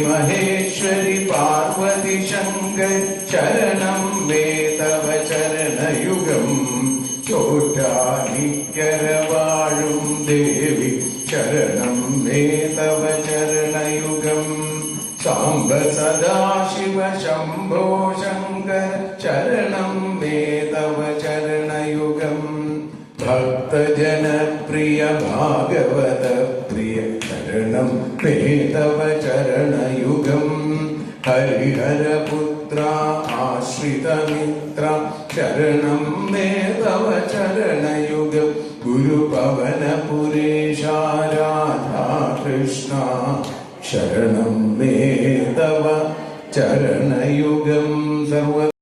മഹേശ്വരി പാർവതി ശങ്കർ ശരണം വേദവ ചരണയുഗം ചോറ്റാനിക്കര ദേവി ശരണം വേദവ ചരണയുഗം സാംബ സദാശിവ ശംഭോ ശങ്കർ ശരണം വേദവ തവ ശരണം വേ തവ ചരണയുഗം ഹരിഹരപുത്ര ആശ്രിതമിത്ര ശരണം മേധവ ചരണയുഗം ഗുരുപവനപുരേശ രാധാകൃഷ്ണ ശരണം മേധവ ചരണയുഗം സർവ